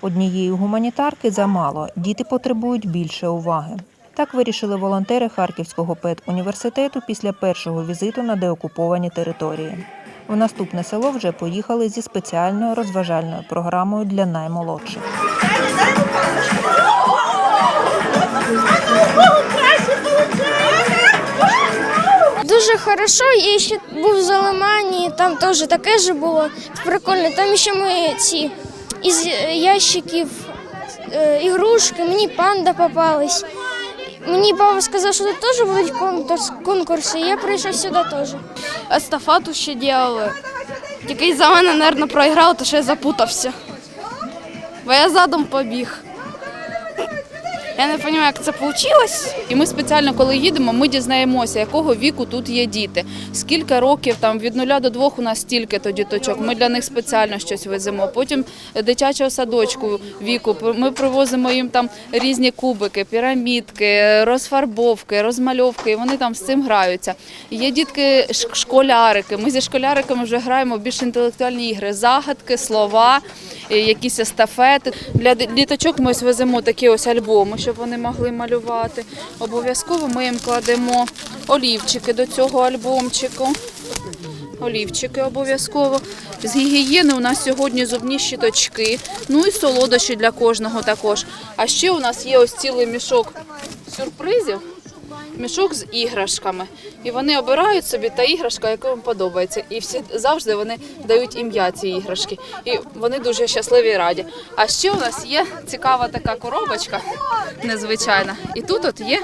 Однієї гуманітарки замало, діти потребують більше уваги. Так вирішили волонтери Харківського педуніверситету після першого візиту на деокуповані території. В наступне село вже поїхали зі спеціальною розважальною програмою для наймолодших. Дуже хорошо. Я ще був в Залимані, там теж таке ж було прикольно. Там ще ми ці із ящиків е, ігрушки, мені панда попалась. Мені папа сказав, що тут теж будуть конкурс, конкурси. і Я прийшов сюди теж. Естафату ще робили. Тільки за мене, мабуть, проіграв, то що я запутався. Бо я задом побіг. Я не розумію, як це вийшло. І ми спеціально, коли їдемо, ми дізнаємося, якого віку тут є діти. Скільки років там від нуля до двох у нас стільки то діточок. Ми для них спеціально щось веземо. Потім дитячого садочку віку. Ми привозимо їм там різні кубики, пірамідки, розфарбовки, розмальовки. І вони там з цим граються. Є дітки школярики. Ми зі школяриками вже граємо більш інтелектуальні ігри, загадки, слова, якісь естафети. Для діточок ми ось веземо такі ось альбоми, щоб вони могли малювати. Обов'язково ми їм кладемо олівчики до цього альбомчику. Олівчики обов'язково. З гігієни у нас сьогодні зубні щіточки, ну і солодощі для кожного також. А ще у нас є ось цілий мішок сюрпризів, мішок з іграшками. І вони обирають собі та іграшка, яка їм подобається. І всі завжди вони дають ім'я цій іграшки. І вони дуже щасливі і раді. А ще у нас є цікава така коробочка незвичайна. І тут от є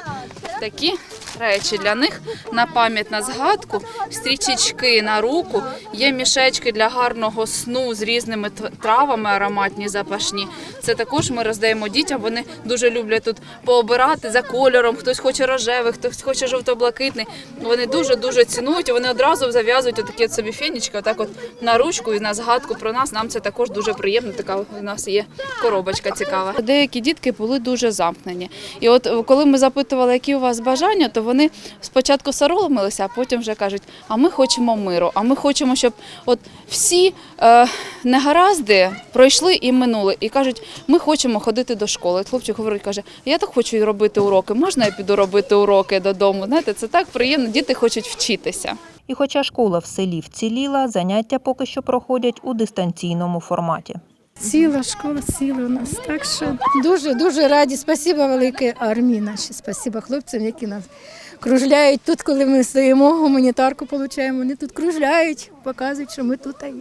такі речі для них на пам'ять на згадку, стрічечки на руку, є мішечки для гарного сну з різними травами ароматні запашні. Це також ми роздаємо дітям. Вони дуже люблять тут пообирати за кольором. Хтось хоче рожевий, хтось хоче жовто-блакитний. Вони дуже дуже цінують. Вони одразу зав'язують отакі от собі фенічки, отак от на ручку і на згадку про нас. Нам це також дуже приємно. Така у нас є коробочка цікава. Деякі дітки були дуже замкнені. І от коли ми запитували, які у вас бажання, то вони спочатку соромилися, а потім вже кажуть: а ми хочемо миру, а ми хочемо, щоб от всі е, негаразди пройшли і минули. І кажуть, ми хочемо ходити до школи. Хлопчик говорить, каже, я так хочу робити уроки. Можна я піду робити уроки додому? Знаєте, це так приємно. Діти хочуть вчитися. І хоча школа в селі вціліла, заняття поки що проходять у дистанційному форматі. Ціла школа, ціла у нас. Так що дуже дуже раді. Спасибо велике армії наші. Спасибо хлопцям, які нас кружляють тут, коли ми стоїмо, гуманітарку отримуємо. Вони тут кружляють, показують, що ми тут є.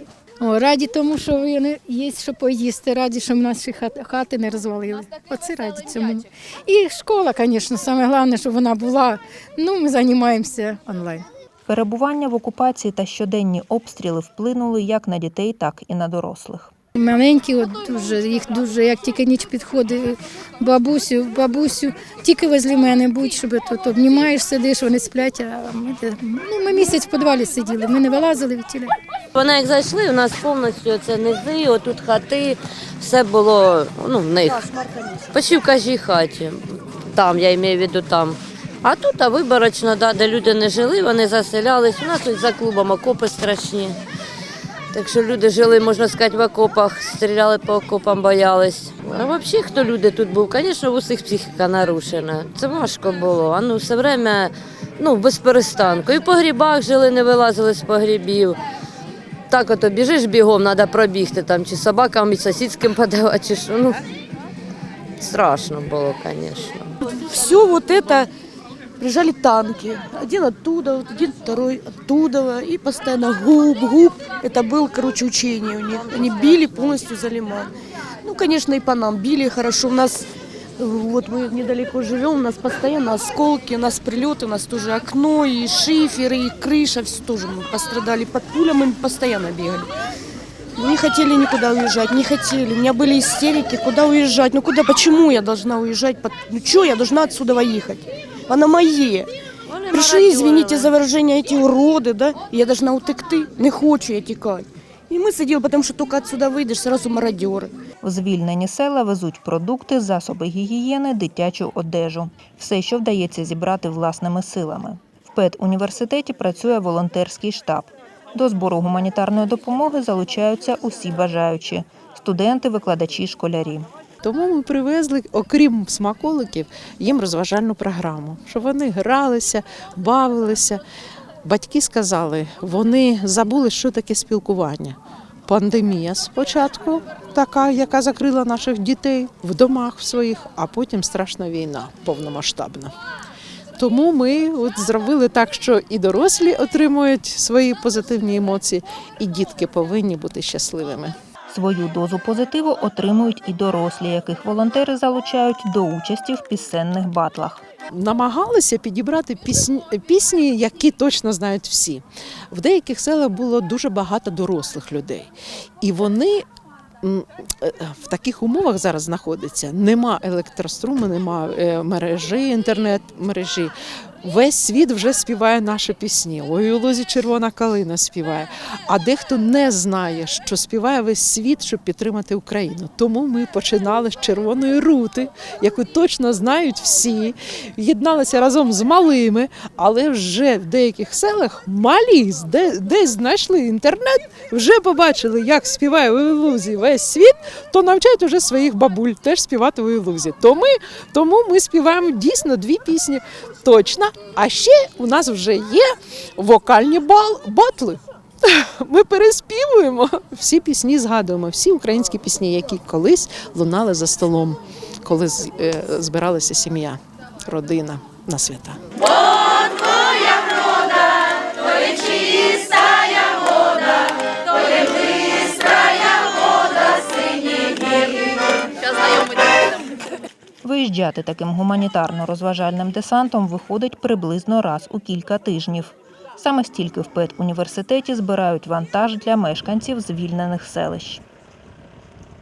О, раді тому, що вони є, що поїсти, раді, що наші хати, хати не розвалили. Оце раді цьому. І школа, звісно, саме головне, щоб вона була. Ну, ми займаємося онлайн. Перебування в окупації та щоденні обстріли вплинули як на дітей, так і на дорослих. Маленькі, от дуже їх дуже, як тільки ніч підходить, бабусю, бабусю, тільки возле мене будь, щоб тут обнімаєш, сидиш, вони сплять. А ми, ну, ми місяць в підвалі сиділи, ми не вилазили від тіля. Вони як зайшли, у нас повністю це низи, отут хати, все було ну, в них. Почти в кожній хаті. Там, я маю в виду там. А тут а виборочно, да, де люди не жили, вони заселялись. У нас тут за клубом окопи страшні. Так що люди жили, можна сказати, в окопах, стріляли по окопам, боялись. А взагалі, хто люди тут був, звісно, у всіх психіка нарушена. Це важко було. А ну все время ну, без перестанку. І в погрібах жили, не вилазили з погрібів. Так ото біжиш бігом, треба пробігти там, чи собакам, і сусідським подавати, чи що. Ну, страшно було, звісно. все вот это приезжали танки. Один оттуда, вот один второй оттуда. И постоянно губ, губ. Это было, короче, учение у них. Они били полностью за лиман. Ну, конечно, и по нам били хорошо. У нас, э, вот мы недалеко живем, у нас постоянно осколки, у нас прилеты, у нас тоже окно, и шиферы, и крыша, все тоже мы пострадали. Под пулями мы постоянно бегали. Не хотели никуда уезжать, не хотели. У меня были истерики, куда уезжать. Ну куда, почему я должна уезжать? Под- Ну что я должна отсюда выехать? Оно моє. Пришли, извините за выражение, эти уроды, да? І Я должна утекти. Не хочу я тікати. І ми сиділи, тому що тільки отсюда вийдеш, сразу мародери. В звільнені села везуть продукти, засоби гігієни, дитячу одежу. Все, що вдається зібрати власними силами. В педуніверситеті працює волонтерський штаб. До збору гуманітарної допомоги залучаються усі бажаючі студенти, викладачі, школярі. Тому ми привезли, окрім смаколиків, їм розважальну програму, щоб вони гралися, бавилися. Батьки сказали, вони забули, що таке спілкування. Пандемія спочатку, така, яка закрила наших дітей в домах своїх, а потім страшна війна повномасштабна. Тому ми от зробили так, що і дорослі отримують свої позитивні емоції, і дітки повинні бути щасливими. Свою дозу позитиву отримують і дорослі, яких волонтери залучають до участі в пісенних батлах. намагалися підібрати пісні, пісні, які точно знають всі. В деяких селах було дуже багато дорослих людей, і вони. е, В таких умовах зараз знаходяться. Нема електроструму, нема е, мережі, інтернет-мережі. Весь світ вже співає наші пісні. Ой, у лузі червона калина співає. А дехто не знає, що співає весь світ, щоб підтримати Україну. Тому ми починали з червоної рути, яку точно знають всі. Єдналися разом з малими, але вже в деяких селах малі де, десь знайшли інтернет, вже побачили, як співає у Ілузі весь світ, то навчають уже своїх бабуль теж співати у Ілузі. То ми, тому ми співаємо дійсно дві пісні точно. А ще у нас вже є вокальні бал, батли. Ми переспівуємо всі пісні, згадуємо, всі українські пісні, які колись лунали за столом, коли е, збиралася сім'я, родина на свята. Виїжджати таким гуманітарно-розважальним десантом виходить приблизно раз у кілька тижнів. Саме стільки в педуніверситеті збирають вантаж для мешканців звільнених селищ.